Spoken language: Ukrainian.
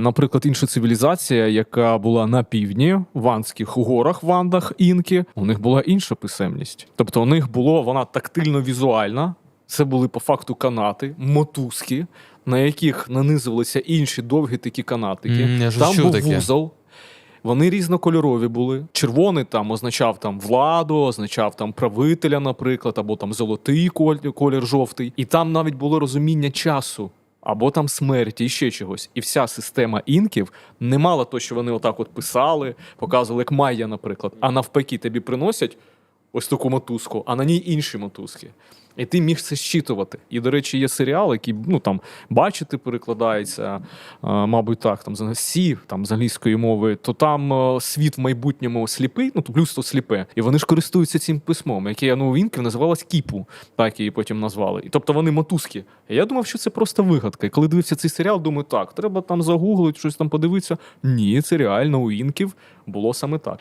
Наприклад, інша цивілізація, яка була на півдні, в Андських горах, вандах, інки, у них була інша писемність. Тобто у них було вона тактильно візуальна. Це були по факту канати, мотузки, на яких нанизувалися інші довгі такі канатики. Ж Там був таке. вузол. Вони різнокольорові були. Червоний там означав там владу, означав там правителя, наприклад, або там золотий колір, колір жовтий. І там навіть було розуміння часу. Або там смерті, і ще чогось. І вся система інків не мала то, що вони отак от писали, показували, як Майя, наприклад. А навпаки, тобі приносять ось таку мотузку, а на ній інші мотузки. І ти міг це щитувати. І, до речі, є серіал, який ну там бачити перекладається, мабуть, так, там з сі, там з англійської мови, то там е, світ в майбутньому сліпий, ну тобто людство сліпе. І вони ж користуються цим письмом, яке ну, у інків називалось кіпу, так її потім назвали. І тобто вони мотузки. І я думав, що це просто вигадка. І коли дивився цей серіал, думаю, так, треба там загуглити, щось там подивитися. Ні, це реально у інків було саме так.